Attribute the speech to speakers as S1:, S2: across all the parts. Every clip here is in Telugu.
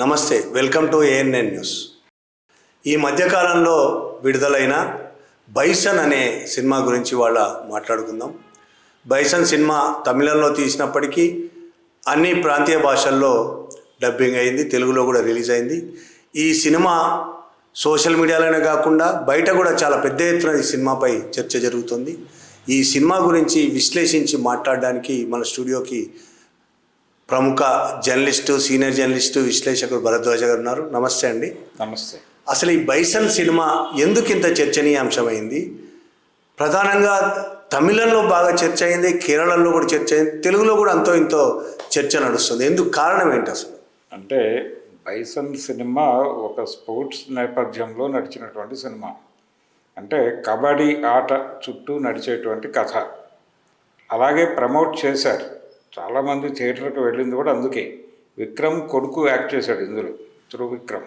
S1: నమస్తే వెల్కమ్ టు ఏఎన్ఎన్ న్యూస్. ఈ మధ్యకాలంలో విడుదలైన బైసన్ అనే సినిమా గురించి వాళ్ళ మాట్లాడుకుందాం. బైసన్ సినిమా తమిళంలో తీసినప్పటికీ అన్ని ప్రాంతీయ భాషల్లో డబ్బింగ్ అయింది తెలుగులో కూడా రిలీజ్ అయింది. ఈ సినిమా సోషల్ మీడియాలోనే కాకుండా బయట కూడా చాలా పెద్ద ఎత్తున ఈ సినిమాపై చర్చ జరుగుతుంది. ఈ సినిమా గురించి విశ్లేషించి మాట్లాడడానికి మన స్టూడియోకి ప్రముఖ జర్నలిస్టు సీనియర్ జర్నలిస్టు విశ్లేషకుడు భరద్వాజ గారు ఉన్నారు. నమస్తే అండి.
S2: నమస్తే.
S1: అసలు ఈ బైసన్ సినిమా ఎందుకు ఇంత చర్చనీయాంశమైంది? ప్రధానంగా తమిళంలో బాగా చర్చ అయింది కేరళలో కూడా చర్చ అయింది తెలుగులో కూడా అంతో ఇంతో చర్చ నడుస్తుంది. ఎందుకు కారణం ఏంటి అసలు?
S2: అంటే బైసన్ సినిమా ఒక స్పోర్ట్స్ నేపథ్యంలో నడిచినటువంటి సినిమా. అంటే కబడ్డీ ఆట చుట్టూ నడిచేటువంటి కథ. అలాగే ప్రమోట్ చేశారు. చాలామంది థియేటర్కి వెళ్ళింది కూడా అందుకే. విక్రమ్ కొడుకు యాక్ట్ చేశాడు ఇందులో త్రివిక్రమ్.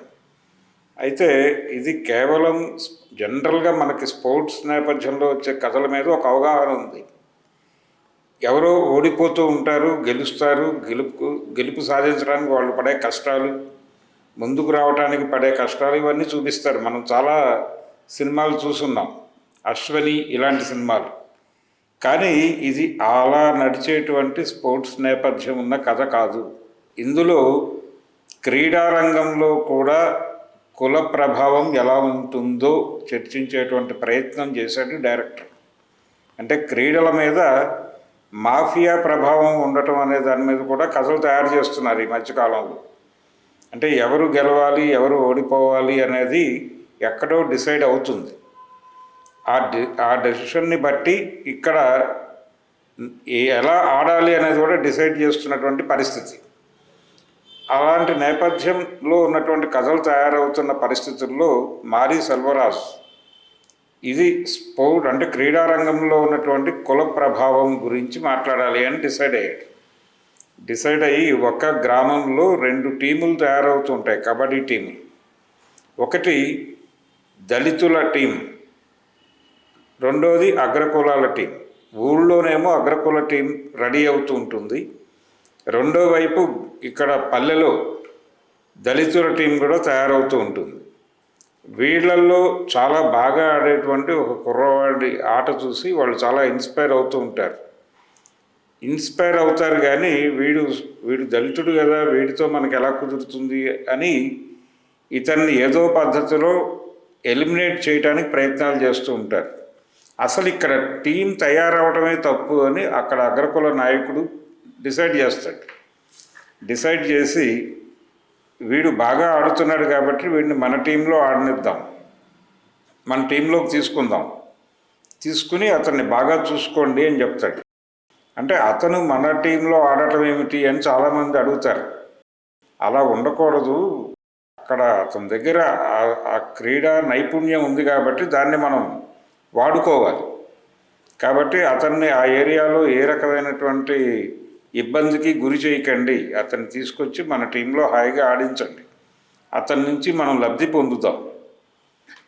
S2: అయితే ఇది కేవలం జనరల్గా మనకి స్పోర్ట్స్ నేపథ్యంలో వచ్చే కథల మీద ఒక అవగాహన ఉంది. ఎవరో ఓడిపోతూ ఉంటారు గెలుస్తారు గెలుపు గెలుపు సాధించడానికి వాళ్ళు పడే కష్టాలు ముందుకు రావడానికి పడే కష్టాలు ఇవన్నీ చూపిస్తారు. మనం చాలా సినిమాలు చూసున్నాం. అశ్వని ఇలాంటి సినిమాలు. కానీ ఇది అలా నడిచేటువంటి స్పోర్ట్స్ నేపథ్యం ఉన్న కథ కాదు. ఇందులో క్రీడారంగంలో కూడా కుల ప్రభావం ఎలా ఉంటుందో చర్చించేటువంటి ప్రయత్నం చేశాడు డైరెక్టర్. అంటే క్రీడల మీద మాఫియా ప్రభావం ఉండటం అనే దాని మీద కూడా కథలు తయారు చేస్తున్నారు ఈ మధ్యకాలంలో. అంటే ఎవరు గెలవాలి ఎవరు ఓడిపోవాలి అనేది ఎక్కడో డిసైడ్ అవుతుంది. ఆ డి ఆ డెసిషన్ని బట్టి ఇక్కడ ఎలా ఆడాలి అనేది కూడా డిసైడ్ చేస్తున్నటువంటి పరిస్థితి. అలాంటి నేపథ్యంలో ఉన్నటువంటి కథలు తయారవుతున్న పరిస్థితుల్లో మారీ సెల్వరాజ్. ఇది స్పోర్ట్ అంటే క్రీడారంగంలో ఉన్నటువంటి కుల ప్రభావం గురించి మాట్లాడాలి అని డిసైడ్ అయ్యాడు. డిసైడ్ అయ్యి ఒక గ్రామంలో రెండు టీములు తయారవుతుంటాయి కబడ్డీ టీములు. ఒకటి దళితుల టీం. రెండోది అగ్రకులాల టీం. ఊళ్ళోనేమో అగ్రకుల టీం రెడీ అవుతూ ఉంటుంది. రెండో వైపు ఇక్కడ పల్లెలో దళితుల టీం కూడా తయారవుతూ ఉంటుంది. వీళ్ళల్లో చాలా బాగా ఆడేటువంటి ఒక కుర్రవాడి ఆట చూసి వాళ్ళు చాలా ఇన్స్పైర్ అవుతూ ఉంటారు. ఇన్స్పైర్ అవుతారు కానీ వీడు వీడు దళితుడు కదా వీడితో మనకు ఎలా కుదురుతుంది అని ఇతన్ని ఏదో పద్ధతిలో ఎలిమినేట్ చేయడానికి ప్రయత్నాలు చేస్తూ ఉంటారు. అసలు ఇక్కడ టీం తయారవడమే తప్పు అని అక్కడ అగ్రకుల నాయకుడు డిసైడ్ చేస్తాడు. డిసైడ్ చేసి వీడు బాగా ఆడుతున్నాడు కాబట్టి వీడిని మన టీంలో ఆడనిద్దాం. మన టీంలోకి తీసుకుందాం. తీసుకుని అతన్ని బాగా చూసుకోండి అని చెప్తాడు. అంటే అతను మన టీంలో ఆడటం ఏమిటి అని చాలామంది అడుగుతారు. అలా ఉండకూడదు. అక్కడ అతని దగ్గర ఆ- ఆ క్రీడా నైపుణ్యం ఉంది కాబట్టి దాన్ని మనం వాడుకోవాలి. కాబట్టి అతన్ని ఆ ఏరియాలో ఏ రకమైనటువంటి ఇబ్బందికి గురి చేయకండి. అతన్ని తీసుకొచ్చి మన టీంలో హాయిగా ఆడించండి. అతని నుంచి మనం లబ్ధి పొందుతాం.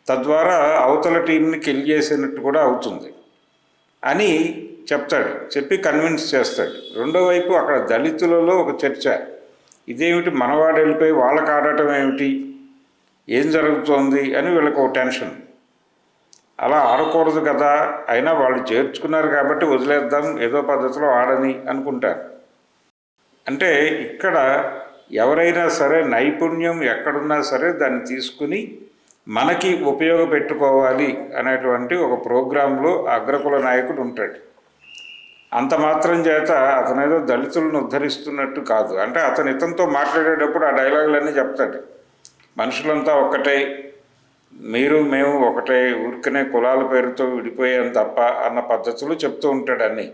S2: తద్వారా అవతల టీంని కిల్ చేసినట్టు కూడా అవుతుంది. అని చెప్తాడు. చెప్పి కన్విన్స్ చేస్తాడు. రెండో వైపు అక్కడ దళితులలో ఒక చర్చ. ఇదేమిటి? మనవాడు వెళ్ళిపోయి వాళ్ళకి ఆడటం ఏమిటి? ఏం జరుగుతోంది? అని వీళ్ళకి ఒక టెన్షన్. అలా ఆడకూడదు కదా. అయినా వాళ్ళు చేర్చుకున్నారు కాబట్టి వదిలేద్దాం ఏదో పద్ధతిలో ఆడని అనుకుంటారు. అంటే ఇక్కడ ఎవరైనా సరే నైపుణ్యం ఎక్కడున్నా సరే దాన్ని తీసుకుని మనకి ఉపయోగపెట్టుకోవాలి అనేటువంటి ఒక ప్రోగ్రాంలో అగ్రకుల నాయకుడు ఉంటాడు. అంత మాత్రం చేత అతనేదో దళితులను ఉద్ధరిస్తున్నట్టు కాదు. అంటే అతను ఇతనితో మాట్లాడేటప్పుడు ఆ డైలాగులన్నీ చెప్తాడు. మనుషులంతా ఒక్కటే మీరు మేము ఒకటే ఊరికనే కులాల పేరుతో విడిపోయాం తప్ప అన్న పద్ధతులు చెప్తూ ఉంటాడు అన్నీ.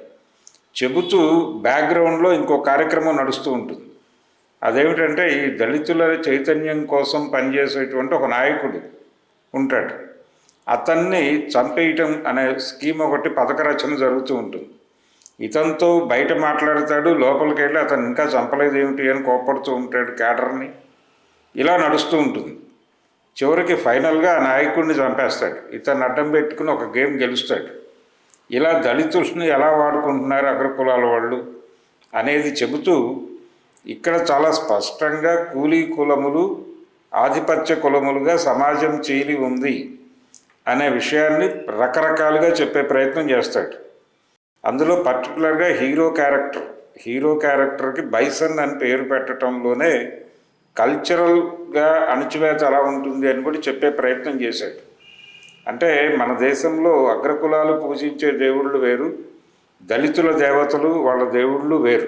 S2: చెబుతూ బ్యాక్గ్రౌండ్లో ఇంకో కార్యక్రమం నడుస్తూ ఉంటుంది. అదేమిటంటే ఈ దళితుల చైతన్యం కోసం పనిచేసేటువంటి ఒక నాయకుడు ఉంటాడు. అతన్ని చంపేయటం అనే స్కీమ్ ఒకటి పథక రచన జరుగుతూ ఉంటుంది. ఇతనితో బయట మాట్లాడతాడు లోపలికి వెళ్ళి అతను ఇంకా చంపలేదు ఏమిటి అని కోపడుతూ ఉంటాడు క్యాడర్ని. ఇలా నడుస్తూ ఉంటుంది. చివరికి ఫైనల్గా ఆ నాయకుడిని చంపేస్తాడు. ఇతను అడ్డం పెట్టుకుని ఒక గేమ్ గెలుస్తాడు. ఇలా దళితుల్ని ఎలా వాడుకుంటున్నారు అగ్రకులాల వాళ్ళు అనేది చెబుతూ ఇక్కడ చాలా స్పష్టంగా కూలీ కులములు ఆధిపత్య కులములుగా సమాజం చీలి ఉంది అనే విషయాన్ని రకరకాలుగా చెప్పే ప్రయత్నం చేస్తాడు. అందులో పర్టికులర్గా హీరో క్యారెక్టర్ హీరో క్యారెక్టర్కి బైసన్ అని పేరు పెట్టడంలోనే కల్చరల్గా అణచివేత ఎలా ఉంటుంది అని కూడా చెప్పే ప్రయత్నం చేశాడు. అంటే మన దేశంలో అగ్రకులాలు పూజించే దేవుళ్ళు వేరు దళితుల దేవతలు వాళ్ళ దేవుళ్ళు వేరు.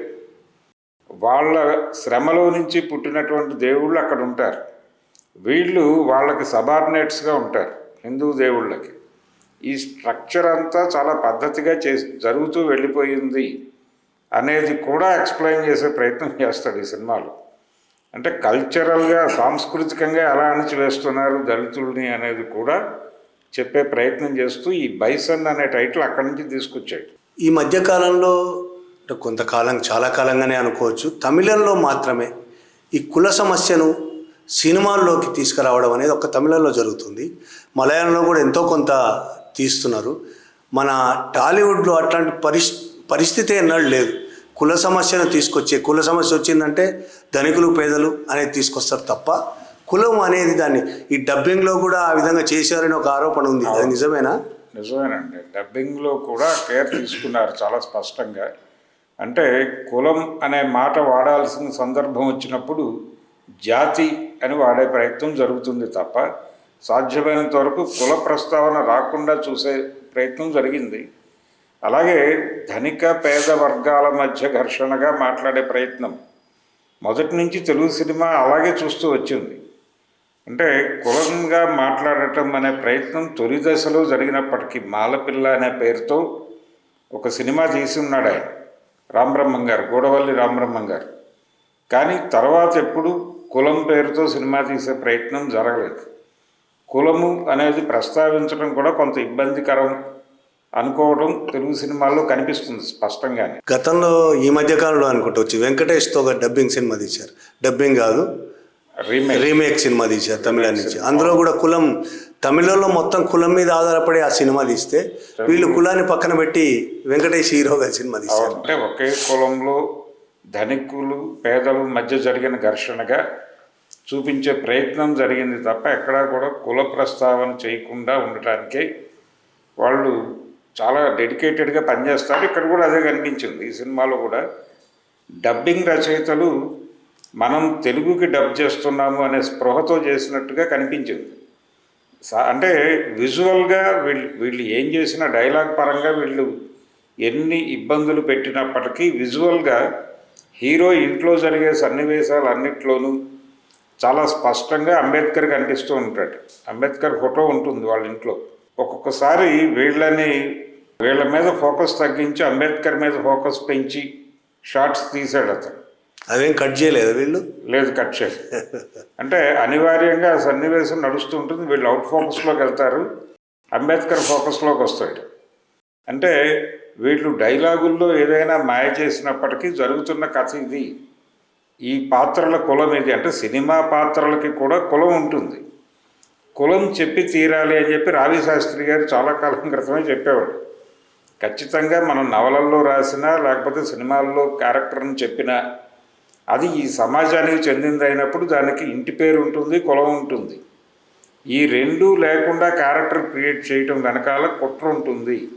S2: వాళ్ళ శ్రమలో నుంచి పుట్టినటువంటి దేవుళ్ళు అక్కడ ఉంటారు. వీళ్ళు వాళ్ళకి సబార్డినేట్స్గా ఉంటారు హిందూ దేవుళ్ళకి. ఈ స్ట్రక్చర్ అంతా చాలా పద్ధతిగా చే జరుగుతూ వెళ్ళిపోయింది అనేది కూడా ఎక్స్ప్లెయిన్ చేసే ప్రయత్నం చేస్తాడు ఈ సినిమాలో. అంటే కల్చరల్గా సాంస్కృతికంగా ఎలా అణచివేస్తున్నారు దళితుల్ని అనేది కూడా చెప్పే ప్రయత్నం చేస్తూ ఈ బైసన్ అనే టైటిల్ అక్కడి నుంచి తీసుకొచ్చాడు.
S1: ఈ మధ్యకాలంలో అంటే కొంతకాలం చాలా కాలంగానే అనుకోవచ్చు తమిళంలో మాత్రమే ఈ కుల సమస్యను సినిమాల్లోకి తీసుకురావడం అనేది ఒక తమిళంలో జరుగుతుంది. మలయాళంలో కూడా ఎంతో కొంత తీస్తున్నారు. మన టాలీవుడ్లో అట్లాంటి పరిస్ పరిస్థితి ఎన్నడూ లేదు. కుల సమస్యను తీసుకొచ్చే కుల సమస్య వచ్చిందంటే ధనికులు పేదలు అనేది తీసుకొస్తారు తప్ప కులం అనేది దాన్ని ఈ డబ్బింగ్లో కూడా ఆ విధంగా చేశారని ఒక ఆరోపణ ఉంది. అది నిజమేనా?
S2: నిజమేనండి. డబ్బింగ్లో కూడా కేర్ తీసుకున్నారు చాలా స్పష్టంగా. అంటే కులం అనే మాట వాడాల్సిన సందర్భం వచ్చినప్పుడు జాతి అని వాడే ప్రయత్నం జరుగుతుంది తప్ప సాధ్యమైనంత వరకు కుల ప్రస్తావన రాకుండా చూసే ప్రయత్నం జరిగింది. అలాగే ధనిక పేద వర్గాల మధ్య ఘర్షణగా మాట్లాడే ప్రయత్నం మొదటి నుంచి తెలుగు సినిమా అలాగే చూస్తూ వచ్చింది. అంటే కులంగా మాట్లాడటం అనే ప్రయత్నం తొలి దశలో జరిగినప్పటికీ మాలపిల్ల అనే పేరుతో ఒక సినిమా తీసి ఉన్నాడు ఆయన రామబ్రహ్మం గారు గూడవల్లి రామబ్రహ్మం గారు. కానీ తర్వాత ఎప్పుడు కులం పేరుతో సినిమా తీసే ప్రయత్నం జరగలేదు. కులము అనేది ప్రస్తావించడం కూడా కొంత ఇబ్బందికరం అనుకోవడం తెలుగు సినిమాల్లో కనిపిస్తుంది స్పష్టంగానే.
S1: గతంలో ఈ మధ్యకాలంలో అనుకుంటూ వచ్చి వెంకటేష్తో ఒక డబ్బింగ్ సినిమా తీశారు. డబ్బింగ్ కాదు
S2: రీమేక్
S1: రీమేక్ సినిమా తీశారు తమిళ నుంచి. అందులో కూడా కులం తమిళంలో మొత్తం కులం మీద ఆధారపడి ఆ సినిమా తీస్తే వీళ్ళు కులాన్ని పక్కన పెట్టి వెంకటేష్ హీరోగా సినిమా తీశారు.
S2: అంటే ఒకే కులంలో ధనికులు పేదలు మధ్య జరిగిన ఘర్షణగా చూపించే ప్రయత్నం జరిగింది తప్ప ఎక్కడా కూడా కుల ప్రస్తావన చేయకుండా ఉండటానికే వాళ్ళు చాలా డెడికేటెడ్గా పనిచేస్తారు ఇక్కడ కూడా అదే కనిపించింది. ఈ సినిమాలో కూడా డబ్బింగ్ రచయితలు మనం తెలుగుకి డబ్ చేస్తున్నాము అనే స్పృహతో చేసినట్టుగా కనిపించింది. అంటే విజువల్గా వీళ్ళు వీళ్ళు ఏం చేసినా డైలాగ్ పరంగా వీళ్ళు ఎన్ని ఇబ్బందులు పెట్టినప్పటికీ విజువల్గా హీరో ఇంట్లో జరిగే సన్నివేశాలు అన్నిట్లోనూ చాలా స్పష్టంగా అంబేద్కర్ కనిపిస్తూ ఉంటాడు. అంబేద్కర్ ఫోటో ఉంటుంది వాళ్ళ ఇంట్లో. ఒక్కొక్కసారి వీళ్ళని వీళ్ళ మీద ఫోకస్ తగ్గించి అంబేద్కర్ మీద ఫోకస్ పెంచి షార్ట్స్ తీశాడు అతను.
S1: అవేం కట్ చేయలేదు వీళ్ళు?
S2: లేదు కట్ చేసి అంటే అనివార్యంగా ఆ సన్నివేశం నడుస్తూ ఉంటుంది. వీళ్ళు అవుట్ ఫోకస్లోకి వెళ్తారు. అంబేద్కర్ ఫోకస్లోకి వస్తాడు. అంటే వీళ్ళు డైలాగుల్లో ఏదైనా మాయ చేసినప్పటికీ జరుగుతున్న కథ ఇది. ఈ పాత్రల కులం ఇది. అంటే సినిమా పాత్రలకి కూడా కులం ఉంటుంది. కులం చెప్పి తీరాలి అని చెప్పి రావి శాస్త్రి గారు చాలా కాలం క్రితమే చెప్పేవాడు ఖచ్చితంగా మనం నవలల్లో రాసినా లేకపోతే సినిమాల్లో క్యారెక్టర్ని చెప్పినా అది ఈ సమాజానికి చెందింది అయినప్పుడు దానికి ఇంటి పేరు ఉంటుంది కులం ఉంటుంది. ఈ రెండు లేకుండా క్యారెక్టర్ క్రియేట్ చేయటం వెనకాల కుట్ర ఉంటుంది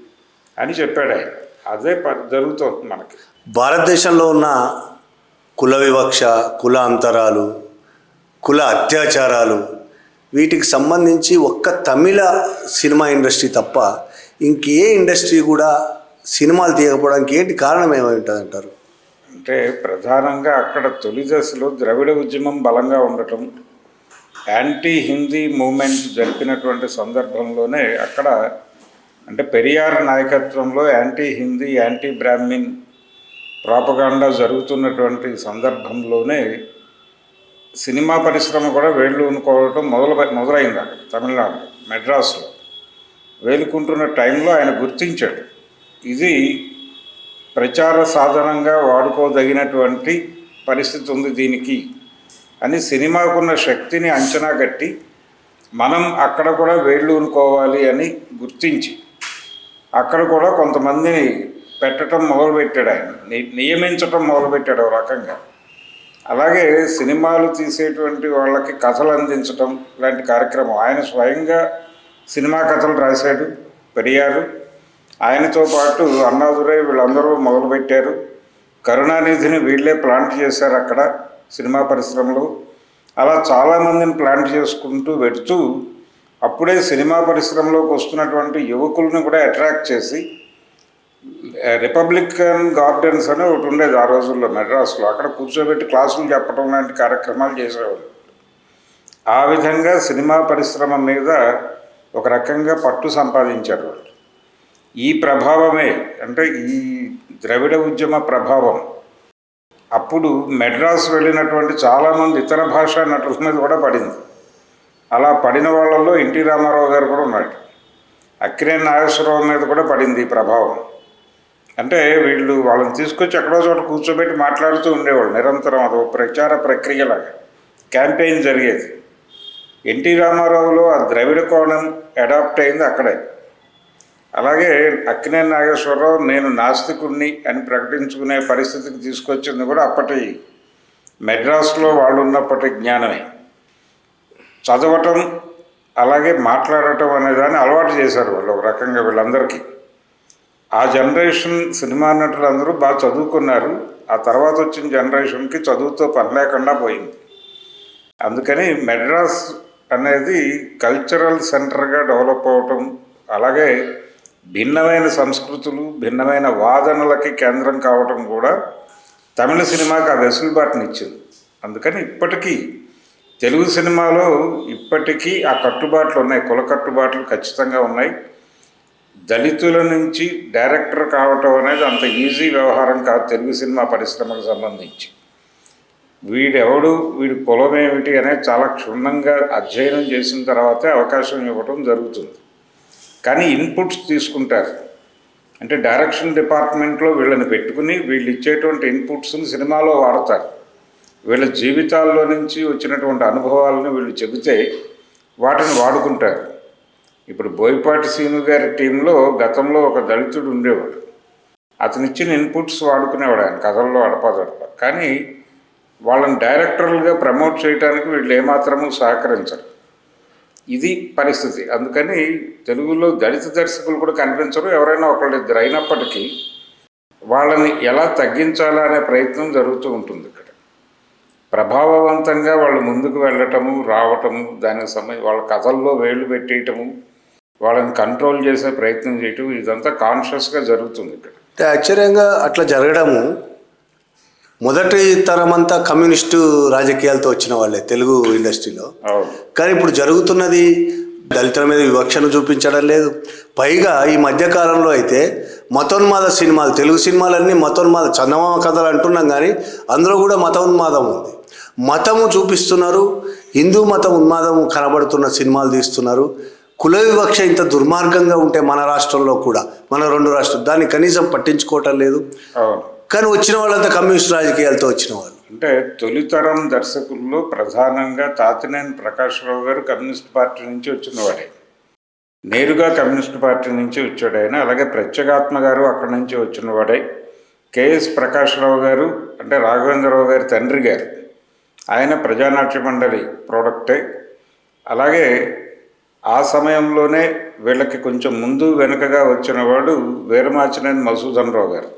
S2: అని చెప్పాడు ఆయన. అదే ప- మనకి.
S1: భారతదేశంలో ఉన్న కుల వివక్ష కుల అంతరాలు కుల అత్యాచారాలు వీటికి సంబంధించి ఒక్క తమిళ సినిమా ఇండస్ట్రీ తప్ప ఇంకే ఇండస్ట్రీ కూడా సినిమాలు తీయకపోవడానికి ఏంటి కారణం ఏమై ఉంటుంది అంటారు
S2: అంటే ప్రధానంగా అక్కడ తొలి దశలో ద్రవిడ ఉద్యమం బలంగా ఉండటం యాంటీ హిందీ మూమెంట్ జరిపినటువంటి సందర్భంలోనే అక్కడ అంటే పెరియార్ నాయకత్వంలో anti Hindi anti Brahmin propaganda జరుగుతున్నటువంటి సందర్భంలోనే సినిమా పరిశ్రమ కూడా వేళ్ళు మొదలు మొదలైంది అక్కడ తమిళనాడు మెడ్రాస్లో. వేలుకుంటున్న టైంలో ఆయన గుర్తించాడు. ఇది ప్రచార సాధనంగా వాడుకోదగినటువంటి పరిస్థితి ఉంది దీనికి అని సినిమాకున్న శక్తిని అంచనా కట్టి మనం అక్కడ కూడా వేళ్ళూనుకోవాలి అని గుర్తించి అక్కడ కూడా కొంతమందిని పెట్టడం మొదలుపెట్టాడు ఆయన. ని- నియమించటం మొదలుపెట్టాడు ఒక రకంగా. అలాగే సినిమాలు తీసేటువంటి వాళ్ళకి కథలు అందించడం లాంటి కార్యక్రమం. ఆయన స్వయంగా సినిమా కథలు రాశాడు పెరియారు ఆయనతో పాటు అన్నాదురై వీళ్ళందరూ మొదలుపెట్టారు. కరుణానిధిని వీళ్ళే ప్లాంట్ చేశారు అక్కడ సినిమా పరిశ్రమలో. అలా చాలామందిని ప్లాంట్ చేసుకుంటూ పెడుతూ అప్పుడే సినిమా పరిశ్రమలోకి వస్తున్నటువంటి యువకులను కూడా అట్రాక్ట్ చేసి రిపబ్లికన్ గార్డెన్స్ అని ఒకటి ఉండేది ఆ రోజుల్లో మెడ్రాస్లో. అక్కడ కూర్చోబెట్టి క్లాసులు చెప్పడం లాంటి కార్యక్రమాలు చేసేవాళ్ళు. ఆ విధంగా సినిమా పరిశ్రమ మీద ఒక రకంగా పట్టు సంపాదించారు వాళ్ళు. ఈ ప్రభావమే అంటే ఈ ద్రవిడ ఉద్యమ ప్రభావం. అప్పుడు మెడ్రాస్ వెళ్ళినటువంటి చాలామంది ఇతర భాషా నటుల మీద కూడా పడింది. అలా పడిన వాళ్ళల్లో ఎన్టీ రామారావు గారు కూడా ఉన్నాడు. అక్కినేని నాగేశ్వరరావు మీద కూడా పడింది ఈ ప్రభావం. అంటే వీళ్ళు వాళ్ళని తీసుకొచ్చి ఎక్కడో చోట కూర్చోబెట్టి మాట్లాడుతూ ఉండేవాళ్ళు. నిరంతరం అది ఒక ప్రచార ప్రక్రియలాగా. క్యాంపెయిన్ జరిగేది. ఎన్టీ రామారావులో ఆ ద్రవిడ కోణం అడాప్ట్ అయింది అక్కడే. అలాగే అక్కినే నాగేశ్వరరావు నేను నాస్తికుణ్ణి అని ప్రకటించుకునే పరిస్థితికి తీసుకొచ్చింది కూడా అప్పటి మెడ్రాస్లో వాళ్ళు ఉన్నప్పటి జ్ఞానమే. చదవటం అలాగే మాట్లాడటం అనే దాన్ని అలవాటు చేశారు వాళ్ళు ఒక రకంగా వీళ్ళందరికీ. ఆ జనరేషన్ సినిమా నటులందరూ బాగా చదువుకున్నారు. ఆ తర్వాత వచ్చిన జనరేషన్కి చదువుతో పని లేకుండా పోయింది. అందుకని మెడ్రాస్ అనేది కల్చరల్ సెంటర్గా డెవలప్ అవటం అలాగే భిన్నమైన సంస్కృతులు భిన్నమైన వాదనలకి కేంద్రం కావటం కూడా తమిళ సినిమాకి ఆ వెసులుబాటుని ఇచ్చింది అందుకని ఇప్పటికీ తెలుగు సినిమాలో ఇప్పటికీ ఆ కట్టుబాట్లు ఉన్నాయి కుల కట్టుబాట్లు ఖచ్చితంగా ఉన్నాయి. దళితుల నుంచి డైరెక్టర్ కావటం అనేది అంత ఈజీ వ్యవహారం కాదు తెలుగు సినిమా పరిశ్రమకు సంబంధించి. వీడెవడు వీడి కులం ఏమిటి అనేది చాలా క్షుణ్ణంగా అధ్యయనం చేసిన తర్వాతే అవకాశం ఇవ్వటం జరుగుతుంది. కానీ ఇన్పుట్స్ తీసుకుంటారు. అంటే డైరెక్షన్ డిపార్ట్మెంట్లో వీళ్ళని పెట్టుకుని వీళ్ళు ఇచ్చేటువంటి ఇన్పుట్స్ని సినిమాలో వాడతారు. వీళ్ళ జీవితాల్లో నుంచి వచ్చినటువంటి అనుభవాలను వీళ్ళు చెబితే వాటిని వాడుకుంటారు. ఇప్పుడు బోయపాటి సీను గారి టీంలో గతంలో ఒక దళితుడు ఉండేవాడు. అతను ఇచ్చిన ఇన్పుట్స్ వాడుకునేవాడు ఆయన కథల్లో అడపదడప. కానీ వాళ్ళని డైరెక్టర్లుగా ప్రమోట్ చేయడానికి వీళ్ళు ఏమాత్రము సహకరించరు. ఇది పరిస్థితి. అందుకని తెలుగులో దళిత దర్శకులు కూడా కనిపించరు. ఎవరైనా ఒకళ్ళు ఇద్దరు అయినప్పటికీ వాళ్ళని ఎలా తగ్గించాలా అనే ప్రయత్నం జరుగుతూ ఉంటుంది ఇక్కడ. ప్రభావవంతంగా వాళ్ళు ముందుకు వెళ్ళటము రావటము దానికి సమయం వాళ్ళ కథల్లో వేళ్ళు పెట్టేయటము వాళ్ళని కంట్రోల్ చేసే ప్రయత్నం చేయటం ఇదంతా కాన్షియస్గా జరుగుతుంది ఇక్కడ.
S1: అంటే ఆశ్చర్యంగా అట్లా జరగడము మొదటి తరం అంతా కమ్యూనిస్టు రాజకీయాలతో వచ్చిన వాళ్ళే తెలుగు ఇండస్ట్రీలో. కానీ ఇప్పుడు జరుగుతున్నది దళితుల మీద వివక్షను చూపించడం లేదు. పైగా ఈ మధ్యకాలంలో అయితే మతోన్మాద సినిమాలు తెలుగు సినిమాలన్నీ మతోన్మాద చందమామ కథలు అంటున్నాం కానీ అందులో కూడా మతోన్మాదం ఉంది. మతము చూపిస్తున్నారు హిందూ మత ఉన్మాదము కనబడుతున్న సినిమాలు తీస్తున్నారు. కుల వివక్ష ఇంత దుర్మార్గంగా ఉంటే మన రాష్ట్రంలో కూడా మన రెండు రాష్ట్రాలు దాన్ని కనీసం పట్టించుకోవటం లేదు. కానీ వచ్చిన వాళ్ళంతా కమ్యూనిస్ట్ రాజకీయాలతో వచ్చిన వాళ్ళు.
S2: అంటే తొలితరం దర్శకుల్లో ప్రధానంగా తాతినేని ప్రకాశ్రావు గారు కమ్యూనిస్ట్ పార్టీ నుంచి వచ్చినవాడే. నేరుగా కమ్యూనిస్ట్ పార్టీ నుంచి వచ్చాడు ఆయన. అలాగే ప్రత్యేగాత్మ గారు అక్కడి నుంచి వచ్చినవాడే. కేఎస్ ప్రకాశ్రావు గారు అంటే రాఘవేంద్రరావు గారి తండ్రి గారు. ఆయన ప్రజానాట్య మండలి ప్రోడక్టే. అలాగే ఆ సమయంలోనే వీళ్ళకి కొంచెం ముందు వెనుకగా వచ్చినవాడు వీరమాచినేని మధుసూదన్ రావు గారు.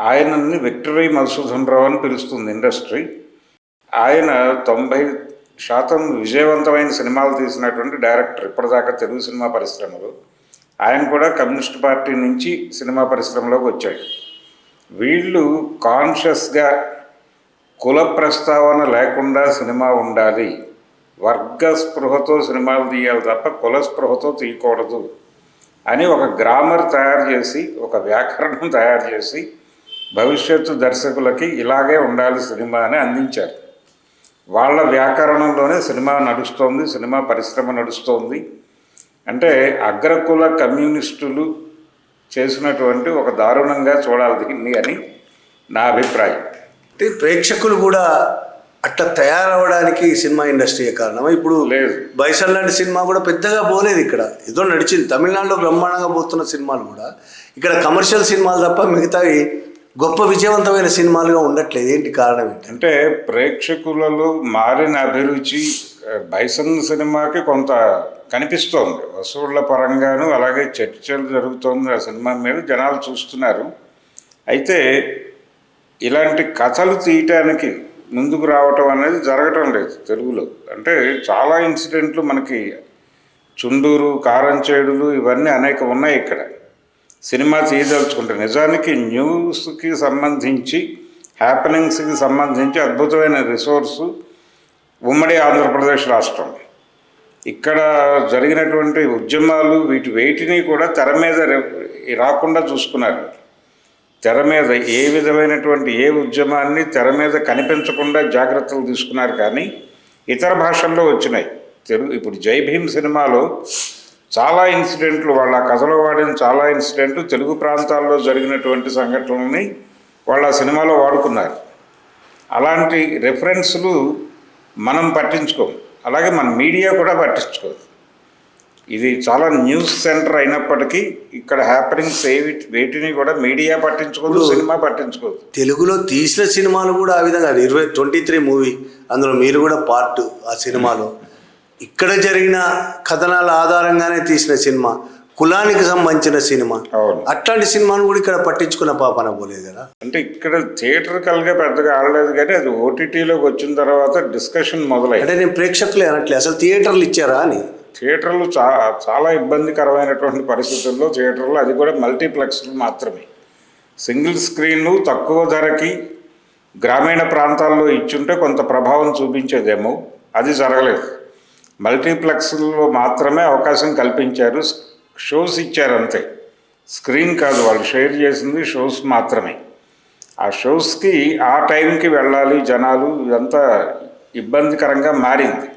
S2: ఆయనని విక్టరీ మధుసూదన్ రావు అని పిలుస్తుంది ఇండస్ట్రీ. ఆయన తొంభై శాతం విజయవంతమైన సినిమాలు తీసినటువంటి డైరెక్టర్. ఇప్పటిదాకా తెలుగు సినిమా పరిశ్రమలో. ఆయన కూడా కమ్యూనిస్ట్ పార్టీ నుంచి సినిమా పరిశ్రమలోకి వచ్చాడు. వీళ్ళు కాన్షియస్గా కుల ప్రస్తావన లేకుండా సినిమా ఉండాలి. వర్గ స్పృహతో సినిమాలు తీయాలి తప్ప కుల స్పృహతో తీయకూడదు అని ఒక గ్రామర్ తయారు చేసి ఒక వ్యాకరణం తయారు చేసి భవిష్యత్తు దర్శకులకి ఇలాగే ఉండాలి సినిమా అని అందించారు. వాళ్ళ వ్యాకరణంలోనే సినిమా నడుస్తోంది సినిమా పరిశ్రమ నడుస్తోంది. అంటే అగ్రకుల కమ్యూనిస్టులు చేసినటువంటి ఒక దారుణంగా చూడాలి దీన్ని అని నా అభిప్రాయం.
S1: అంటే ప్రేక్షకులు కూడా అట్లా తయారవడానికి సినిమా ఇండస్ట్రీ కారణం ఇప్పుడు
S2: లేదు.
S1: బైసన్ లాంటి సినిమా కూడా పెద్దగా పోలేదు ఇక్కడ. ఏదో నడిచింది. తమిళనాడులో బ్రహ్మాండంగా పోతున్న సినిమాలు కూడా. ఇక్కడ కమర్షియల్ సినిమాలు తప్ప మిగతావి గొప్ప విజయవంతమైన సినిమాలుగా ఉండట్లేదు. ఏంటి కారణం ఏంటి?
S2: అంటే ప్రేక్షకులలో మారిన అభిరుచి బైసన్ సినిమాకి కొంత కనిపిస్తోంది. వసూళ్ళ పరంగాను అలాగే చర్చలు జరుగుతోంది. ఆ సినిమా మీద జనాలు చూస్తున్నారు. అయితే ఇలాంటి కథలు తీయటానికి ముందుకు రావటం అనేది జరగటం లేదు తెలుగులో. అంటే చాలా ఇన్సిడెంట్లు మనకి చుండూరు కారంచేడులు ఇవన్నీ అనేక ఉన్నాయి ఇక్కడ. సినిమా తీయదలుచుకుంటే నిజానికి న్యూస్కి సంబంధించి హ్యాపెనింగ్స్కి సంబంధించి అద్భుతమైన రిసోర్సు ఉమ్మడి ఆంధ్రప్రదేశ్ రాష్ట్రం. ఇక్కడ జరిగినటువంటి ఉద్యమాలు వీటి వేటిని కూడా తెర మీద రాకుండా చూసుకున్నారు. తెర మీద ఏ విధమైనటువంటి ఏ ఉద్యమాన్ని తెర మీద కనిపించకుండా జాగ్రత్తలు తీసుకున్నారు కానీ ఇతర భాషల్లో వచ్చినాయి. తెలుగు ఇప్పుడు జై భీమ్ సినిమాలో చాలా ఇన్సిడెంట్లు వాళ్ళ కథలో వాడిన చాలా ఇన్సిడెంట్లు తెలుగు ప్రాంతాల్లో జరిగినటువంటి సంఘటనలని వాళ్ళ ఆ సినిమాలో వాడుకున్నారు. అలాంటి రెఫరెన్స్లు మనం పట్టించుకోం. అలాగే మన మీడియా కూడా పట్టించుకోదు. ఇది చాలా న్యూస్ సెంటర్ అయినప్పటికీ ఇక్కడ హ్యాపనింగ్స్ ఏవి వేటిని కూడా మీడియా పట్టించుకోదు సినిమా పట్టించుకోదు.
S1: తెలుగులో తీసిన సినిమాలు కూడా ఆ విధంగా ఇరవై ట్వంటీ త్రీ మూవీ అందులో మీరు కూడా పార్ట్ ఆ సినిమాలో. ఇక్కడ జరిగిన కథనాల ఆధారంగానే తీసిన సినిమా కులానికి సంబంధించిన సినిమా. అట్లాంటి సినిమాను కూడా ఇక్కడ పట్టించుకున్న పాపన పోలేదు కదా.
S2: అంటే ఇక్కడ థియేటర్కల్గా పెద్దగా ఆడలేదు కానీ అది ఓటీటీలోకి వచ్చిన తర్వాత డిస్కషన్ మొదలైంది.
S1: అంటే నేను ప్రేక్షకులే అనట్లే అసలు థియేటర్లు ఇచ్చారా అని.
S2: థియేటర్లు చా చాలా ఇబ్బందికరమైనటువంటి పరిస్థితుల్లో థియేటర్లు అది కూడా మల్టీప్లెక్స్లు మాత్రమే. సింగిల్ స్క్రీన్లు తక్కువ ధరకి గ్రామీణ ప్రాంతాల్లో ఇచ్చుంటే కొంత ప్రభావం చూపించేదేమో. అది జరగలేదు. మల్టీప్లెక్స్లో మాత్రమే అవకాశం కల్పించారు. షోస్ ఇచ్చారు అంతే. స్క్రీన్ కాదు వాళ్ళు షేర్ చేసింది షోస్ మాత్రమే. ఆ షోస్కి ఆ టైంకి వెళ్ళాలి జనాలు ఇదంతా ఇబ్బందికరంగా మారింది.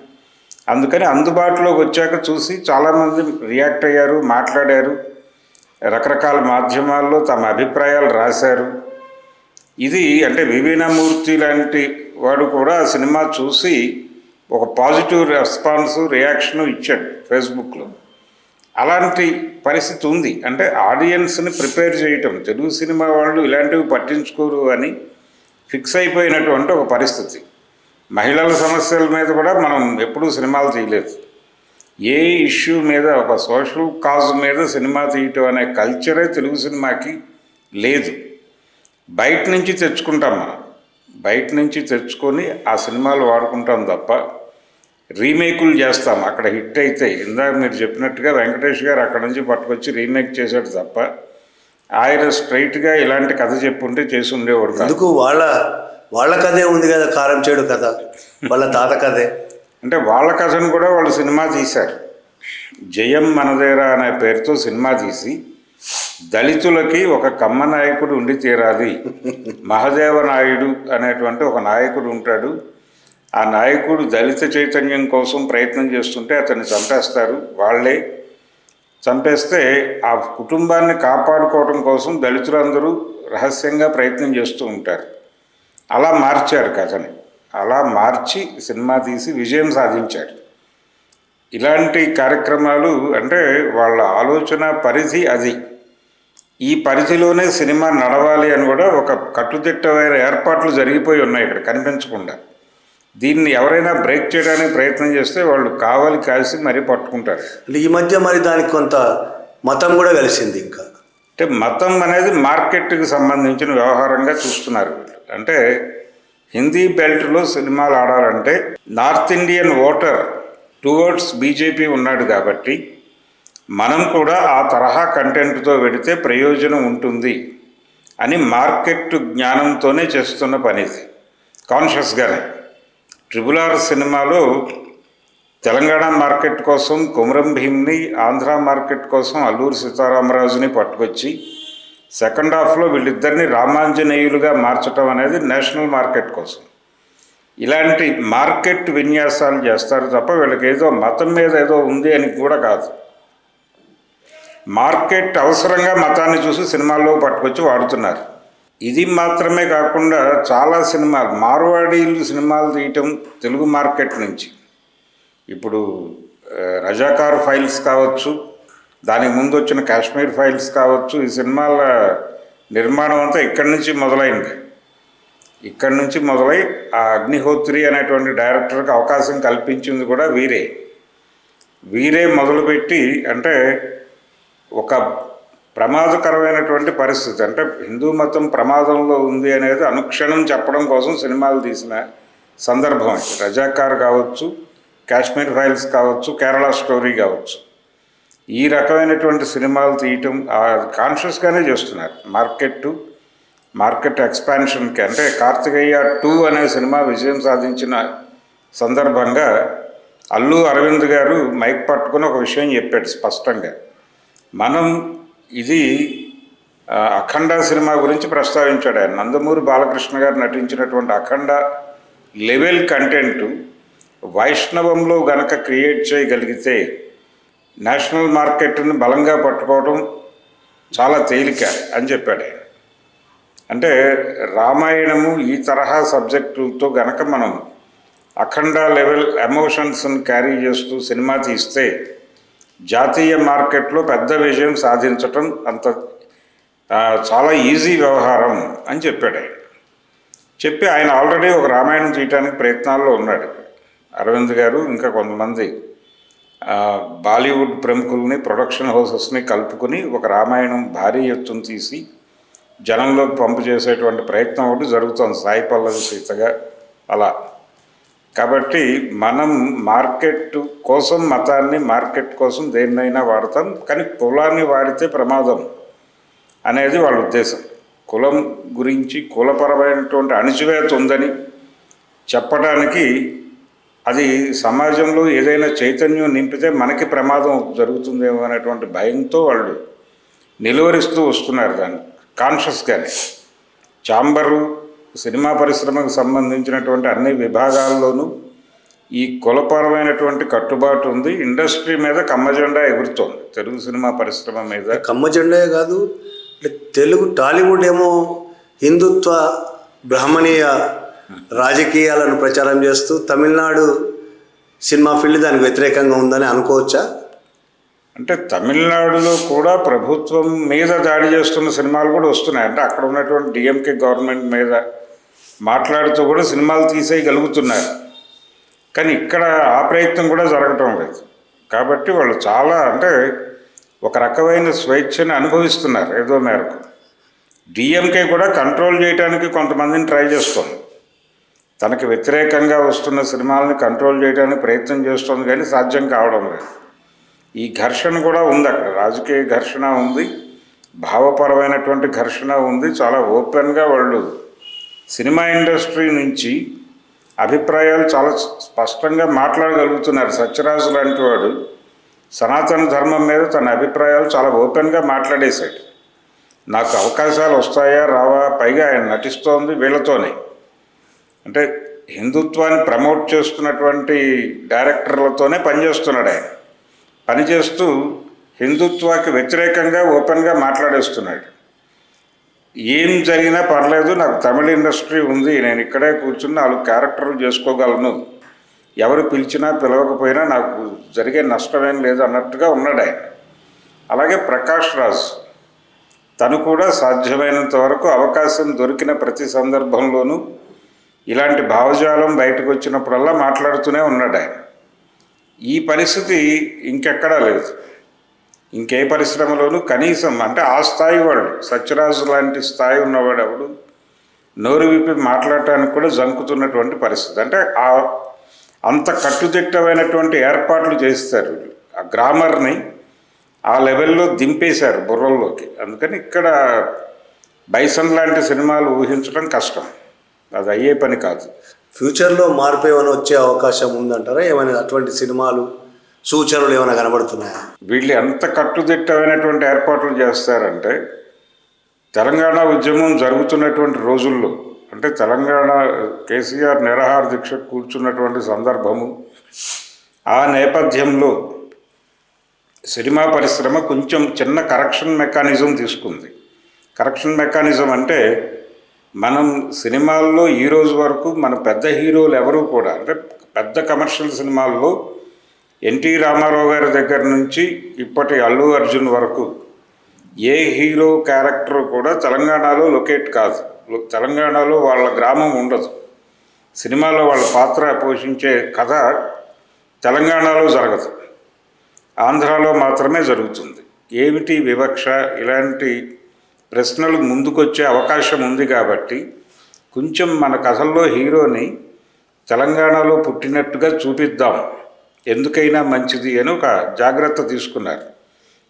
S2: అందుకని అందుబాటులోకి వచ్చాక చూసి చాలామంది రియాక్ట్ అయ్యారు మాట్లాడారు రకరకాల మాధ్యమాల్లో తమ అభిప్రాయాలు రాశారు. ఇది అంటే వివీనమూర్తి లాంటి వాడు కూడా ఆ సినిమా చూసి ఒక పాజిటివ్ రెస్పాన్స్ రియాక్షన్ ఇచ్చాడు ఫేస్బుక్లో అలాంటి పరిస్థితి ఉంది. అంటే ఆడియన్స్ని ప్రిపేర్ చేయటం తెలుగు సినిమా వాళ్ళు ఇలాంటివి పట్టించుకోరు అని ఫిక్స్ అయిపోయినటువంటి ఒక పరిస్థితి. మహిళల సమస్యల మీద కూడా మనం ఎప్పుడూ సినిమాలు తీయలేదు. ఏ ఇష్యూ మీద ఒక సోషల్ కాజ్ మీద సినిమా తీయటం అనే కల్చరే తెలుగు సినిమాకి లేదు. బయట నుంచి తెచ్చుకుంటాం మనం. బయట నుంచి తెచ్చుకొని ఆ సినిమాలు వాడుకుంటాం తప్ప రీమేకులు చేస్తాం. అక్కడ హిట్ అయితే ఇందాక మీరు చెప్పినట్టుగా వెంకటేష్ గారు అక్కడ నుంచి పట్టుకొచ్చి రీమేక్ చేశాడు తప్ప ఆయన స్ట్రైట్గా ఇలాంటి కథ చెప్పుంటే చేసి ఉండేవాడు
S1: ఎందుకు వాళ్ళ వాళ్ళ కథే ఉంది కదా కారం చేడు కథ వాళ్ళ తాత కథే.
S2: అంటే వాళ్ళ కథను కూడా వాళ్ళు సినిమా తీశారు. జయం మనదేరా అనే పేరుతో సినిమా తీసి దళితులకి ఒక కమ్మ నాయకుడు ఉండి తీరాలి మహదేవ నాయుడు అనేటువంటి ఒక నాయకుడు ఉంటాడు. ఆ నాయకుడు దళిత చైతన్యం కోసం ప్రయత్నం చేస్తుంటే అతన్ని చంపేస్తారు వాళ్ళే. చంపేస్తే ఆ కుటుంబాన్ని కాపాడుకోవడం కోసం దళితులందరూ రహస్యంగా ప్రయత్నం చేస్తూ ఉంటారు. అలా మార్చారు కథని. అలా మార్చి సినిమా తీసి విజయం సాధించారు. ఇలాంటి కార్యక్రమాలు అంటే వాళ్ళ ఆలోచన పరిధి అది. ఈ పరిధిలోనే సినిమా నడవాలి అని కూడా ఒక కట్టుదిట్టమైన ఏర్పాట్లు జరిగిపోయి ఉన్నాయి ఇక్కడ కనిపించకుండా. దీన్ని ఎవరైనా బ్రేక్ చేయడానికి ప్రయత్నం చేస్తే వాళ్ళు కావాలి కాల్సి మరీ పట్టుకుంటారు.
S1: అంటే ఈ మధ్య మరి దానికి కొంత మతం కూడా కలిసింది ఇంకా.
S2: అంటే మతం అనేది మార్కెట్కి సంబంధించిన వ్యవహారంగా చూస్తున్నారు వీళ్ళు. అంటే హిందీ బెల్ట్లో సినిమాలు ఆడాలంటే north Indian voter towards BJP ఉన్నాడు కాబట్టి మనం కూడా ఆ తరహా కంటెంట్తో పెడితే ప్రయోజనం ఉంటుంది అని మార్కెట్ జ్ఞానంతోనే చేస్తున్న పని ఇది. కాన్షియస్గానే. ట్రిబుల్ ఆర్ సినిమాలో తెలంగాణ మార్కెట్ కోసం కుమరం భీమ్ని ఆంధ్ర మార్కెట్ కోసం అల్లూరి సీతారామరాజుని పట్టుకొచ్చి సెకండ్ హాఫ్లో వీళ్ళిద్దరిని రామాంజనేయులుగా మార్చడం అనేది నేషనల్ మార్కెట్ కోసం. ఇలాంటి మార్కెట్ విన్యాసాలు చేస్తారు తప్ప వీళ్ళకి ఏదో మతం మీద ఏదో ఉంది అని కూడా కాదు. మార్కెట్ అవసరంగా మతాన్ని చూసి సినిమాల్లో పట్టుకొచ్చి వాడుతున్నారు. ఇది మాత్రమే కాకుండా చాలా సినిమాలు మార్వాడీలు సినిమాలు తీయటం తెలుగు మార్కెట్ నుంచి. ఇప్పుడు రజాకార్ ఫైల్స్ కావచ్చు దానికి ముందు వచ్చిన కాశ్మీర్ ఫైల్స్ కావచ్చు ఈ సినిమాల నిర్మాణం అంతా ఇక్కడి నుంచి మొదలైంది. ఇక్కడి నుంచి మొదలై ఆ అగ్నిహోత్రి అనేటువంటి డైరెక్టర్కి అవకాశం కల్పించింది కూడా వీరే. వీరే మొదలుపెట్టి అంటే ఒక ప్రమాదకరమైనటువంటి పరిస్థితి. అంటే హిందూ మతం ప్రమాదంలో ఉంది అనేది అనుక్షణం చెప్పడం కోసం సినిమాలు తీసిన సందర్భం రజాకార్ కావచ్చు కాశ్మీర్ ఫైల్స్ కావచ్చు కేరళ స్టోరీ కావచ్చు. ఈ రకమైనటువంటి సినిమాలు తీయటం కాన్షియస్గానే చేస్తున్నారు. మార్కెట్ మార్కెట్ ఎక్స్పాన్షన్కి అంటే కార్తికేయ టూ అనే సినిమా విజయం సాధించిన సందర్భంగా అల్లు అరవింద్ గారు మైక్ పట్టుకుని ఒక విషయం చెప్పాడు స్పష్టంగా. మనం ఇది అఖండ సినిమా గురించి ప్రస్తావించాడు ఆయన. నందమూరి బాలకృష్ణ గారు నటించినటువంటి అఖండ లెవెల్ కంటెంట్ వైష్ణవంలో గనక క్రియేట్ చేయగలిగితే నేషనల్ మార్కెట్ని బలంగా పట్టుకోవడం చాలా తేలిక అని చెప్పాడు ఆయన. అంటే రామాయణము ఈ తరహా సబ్జెక్టులతో గనక మనం అఖండ లెవెల్ ఎమోషన్స్ని క్యారీ చేస్తూ సినిమా తీస్తే జాతీయ మార్కెట్లో పెద్ద విజయం సాధించటం అంత చాలా ఈజీ వ్యవహారం అని చెప్పాడు ఆయన. చెప్పి ఆయన ఆల్రెడీ ఒక రామాయణం తీయటానికి ప్రయత్నాల్లో ఉన్నాడు. అరవింద్ గారు ఇంకా కొంతమంది బాలీవుడ్ ప్రముఖుల్ని ప్రొడక్షన్ హౌసెస్ని కలుపుకుని ఒక రామాయణం భారీ ఎత్తున తీసి జనంలోకి పంపు చేసేటువంటి ప్రయత్నం ఒకటి జరుగుతుంది. సాయి పల్లవి సీతగా అలా. కాబట్టి మనం మార్కెట్ కోసం మతాన్ని మార్కెట్ కోసం దేన్నైనా వాడతాం కానీ కులాన్ని వాడితే ప్రమాదం అనేది వాళ్ళ ఉద్దేశం. కులం గురించి కులపరమైనటువంటి అణిచివేత ఉందని చెప్పడానికి అది సమాజంలో ఏదైనా చైతన్యం నింపితే మనకి ప్రమాదం జరుగుతుందేమో అనేటువంటి భయంతో వాళ్ళు నిలువరిస్తూ వస్తున్నారు దాన్ని కాన్షియస్గానే చాంబరు సినిమా పరిశ్రమకు సంబంధించినటువంటి అన్ని విభాగాల్లోనూ ఈ కులపరమైనటువంటి కట్టుబాటు ఉంది. ఇండస్ట్రీ మీద కమ్మజెండా ఎగురుతోంది. తెలుగు సినిమా పరిశ్రమ మీద.
S1: కమ్మజెండే కాదు తెలుగు టాలీవుడ్ ఏమో హిందుత్వ బ్రాహ్మణీయ రాజకీయాలను ప్రచారం చేస్తూ తమిళనాడు సినిమా ఫీల్డ్ దానికి వ్యతిరేకంగా ఉందని అనుకోవచ్చా?
S2: అంటే తమిళనాడులో కూడా ప్రభుత్వం మీద దాడి చేస్తున్న సినిమాలు కూడా వస్తున్నాయి. అంటే అక్కడ ఉన్నటువంటి డిఎంకే గవర్నమెంట్ మీద మాట్లాడుతూ కూడా సినిమాలు తీసేయగలుగుతున్నారు. కానీ ఇక్కడ ఆ ప్రయత్నం కూడా జరగటం లేదు. కాబట్టి వాళ్ళు చాలా అంటే ఒక రకమైన స్వేచ్ఛని అనుభవిస్తున్నారు ఏదో మేరకు. డిఎంకే కూడా కంట్రోల్ చేయడానికి కొంతమందిని ట్రై చేస్తుంది. తనకి వ్యతిరేకంగా వస్తున్న సినిమాలను కంట్రోల్ చేయడానికి ప్రయత్నం చేస్తుంది కానీ సాధ్యం కావడం లేదు. ఈ ఘర్షణ కూడా ఉంది అక్కడ. రాజకీయ ఘర్షణ ఉంది. భావపరమైనటువంటి ఘర్షణ ఉంది. చాలా ఓపెన్గా వాళ్ళు సినిమా ఇండస్ట్రీ నుంచి అభిప్రాయాలు చాలా స్పష్టంగా మాట్లాడగలుగుతున్నారు. సత్యరాజు లాంటి వాడు సనాతన ధర్మం మీద తన అభిప్రాయాలు చాలా ఓపెన్గా మాట్లాడేశాడు. నాకు అవకాశాలు వస్తాయా? రావా? పైగా ఆయన నటిస్తోంది వీళ్ళతోనే. అంటే హిందుత్వాన్ని ప్రమోట్ చేస్తున్నటువంటి డైరెక్టర్లతోనే పనిచేస్తున్నాడు ఆయన. పనిచేస్తూ హిందుత్వాకి వ్యతిరేకంగా ఓపెన్గా మాట్లాడేస్తున్నాడు. ఏం జరిగినా పర్లేదు నాకు తమిళ ఇండస్ట్రీ ఉంది నేను ఇక్కడే కూర్చుని నాలుగు క్యారెక్టర్లు చేసుకోగలను. ఎవరు పిలిచినా పిలవకపోయినా నాకు జరిగే నష్టమేం లేదు అన్నట్టుగా ఉన్నాడు ఆయన. అలాగే ప్రకాష్ రాజ్ తను కూడా సాధ్యమైనంత వరకు అవకాశం దొరికిన ప్రతి సందర్భంలోనూ ఇలాంటి భావజాలం బయటకు వచ్చినప్పుడల్లా మాట్లాడుతూనే ఉన్నాడు ఆయన. ఈ పరిస్థితి ఇంకెక్కడా లేదు. ఇంకే పరిశ్రమలోనూ కనీసం అంటే ఆ స్థాయి వాడు సత్యరాజు లాంటి స్థాయి ఉన్నవాడు ఎవడు? నోరు విప్పి మాట్లాడటానికి కూడా జంకుతున్నటువంటి పరిస్థితి. అంటే ఆ అంత కట్టుదిట్టమైనటువంటి ఏర్పాట్లు చేస్తారు ఆ గ్రామర్ని ఆ లెవెల్లో దింపేశారు బుర్రల్లోకి. అందుకని ఇక్కడ బైసన్ లాంటి సినిమాలు ఊహించడం కష్టం. అది అయ్యే పని కాదు.
S1: ఫ్యూచర్లో మార్పు ఏమైనా వచ్చే అవకాశం ఉందంటారా? ఏమైనా అటువంటి సినిమాలు సూచనలు ఏమైనా కనబడుతున్నాయా?
S2: వీళ్ళు ఎంత కట్టుదిట్టమైనటువంటి ఏర్పాట్లు చేస్తారంటే తెలంగాణ ఉద్యమం జరుగుతున్నటువంటి రోజుల్లో అంటే తెలంగాణ కేసీఆర్ నిరాహార దీక్ష కూర్చున్నటువంటి సందర్భము ఆ నేపథ్యంలో సినిమా పరిశ్రమ కొంచెం చిన్న కరెక్షన్ మెకానిజం తీసుకుంది. కరెక్షన్ మెకానిజం అంటే మనం సినిమాల్లో ఈ రోజు వరకు మన పెద్ద హీరోలు ఎవరు కూడా అంటే పెద్ద కమర్షియల్ సినిమాల్లో ఎన్టీ రామారావు గారి దగ్గర నుంచి ఇప్పటి అల్లు అర్జున్ వరకు ఏ హీరో క్యారెక్టర్ కూడా తెలంగాణలో లొకేట్ కాదు. తెలంగాణలో వాళ్ళ గ్రామం ఉండదు. సినిమాలో వాళ్ళ పాత్ర పోషించే కథ తెలంగాణలో జరగదు. ఆంధ్రాలో మాత్రమే జరుగుతుంది. ఏమిటి వివక్ష? ఇలాంటి ప్రశ్నలు ముందుకొచ్చే అవకాశం ఉంది కాబట్టి కొంచెం మన కథల్లో హీరోని తెలంగాణలో పుట్టినట్టుగా చూపిద్దాం. ఎందుకైనా మంచిది అని ఒక జాగ్రత్త తీసుకున్నారు.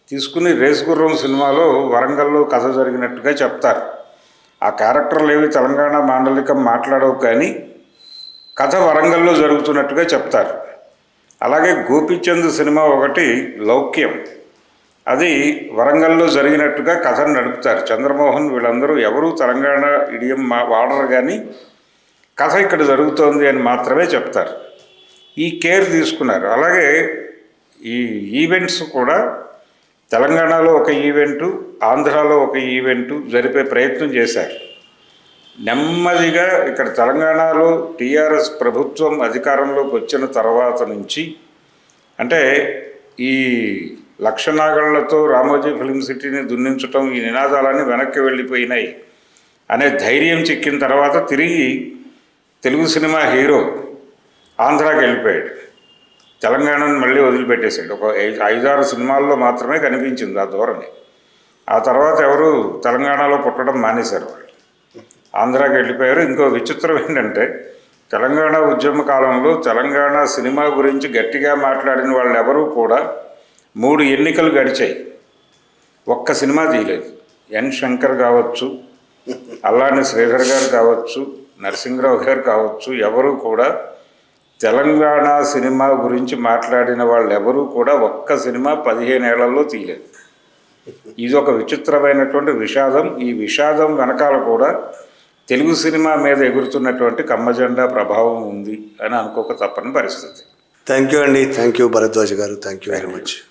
S2: తీసుకుని రేసుగుర్రం సినిమాలో వరంగల్లో కథ జరిగినట్టుగా చెప్తారు. ఆ క్యారెక్టర్లు ఏవి తెలంగాణ మాండలికం మాట్లాడవు కానీ కథ వరంగల్లో జరుగుతున్నట్టుగా చెప్తారు. అలాగే గోపీచంద్ సినిమా ఒకటి లౌక్యం. అది వరంగల్లో జరిగినట్టుగా కథను నడుపుతారు. చంద్రమోహన్ వీళ్ళందరూ ఎవరు తెలంగాణ ఇడియం మా వాడరు కానీ కథ ఇక్కడ జరుగుతోంది అని మాత్రమే చెప్తారు. ఈ కేర్ తీసుకున్నారు. అలాగే ఈ ఈవెంట్స్ కూడా తెలంగాణలో ఒక ఈవెంటు ఆంధ్రాలో ఒక ఈవెంటు జరిపే ప్రయత్నం చేశారు. నెమ్మదిగా ఇక్కడ తెలంగాణలో టీఆర్ఎస్ ప్రభుత్వం అధికారంలోకి వచ్చిన తర్వాత నుంచి అంటే ఈ లక్షణాగళ్ళతో రామోజీ ఫిల్మ్ సిటీని దున్నించటం ఈ నినాదాలన్నీ వెనక్కి వెళ్ళిపోయినాయి అనే ధైర్యం చిక్కిన తర్వాత తిరిగి తెలుగు సినిమా హీరో ఆంధ్రాకి వెళ్ళిపోయాడు. తెలంగాణను మళ్ళీ వదిలిపెట్టేశాడు. ఒక ఐదారు సినిమాల్లో మాత్రమే కనిపించింది ఆ ధోరణి. ఆ తర్వాత ఎవరు తెలంగాణలో పుట్టడం మానేశారు వాళ్ళు. ఆంధ్రాకి వెళ్ళిపోయారు. ఇంకో విచిత్రం ఏంటంటే తెలంగాణ ఉద్యమ కాలంలో తెలంగాణ సినిమా గురించి గట్టిగా మాట్లాడిన వాళ్ళు ఎవరూ కూడా మూడు ఎన్నికలు గడిచాయి. ఒక్క సినిమా తీయలేదు. ఎన్ శంకర్ కావచ్చు అల్లాని శ్రీధర్ గారు కావచ్చు నరసింహరావు గారు కావచ్చు ఎవరు కూడా తెలంగాణ సినిమా గురించి మాట్లాడిన వాళ్ళు ఎవరూ కూడా ఒక్క సినిమా పదిహేను ఏళ్ళలో తీయలేదు. ఇది ఒక విచిత్రమైనటువంటి విషాదం. ఈ విషాదం వెనకాల కూడా తెలుగు సినిమా మీద ఎగురుతున్నటువంటి కమ్మజెండా ప్రభావం ఉంది అని అనుకోక తప్పని పరిస్థితి.
S1: థ్యాంక్ యూ అండి. థ్యాంక్ యూ భరద్వాజ్ గారు. Thank you very much.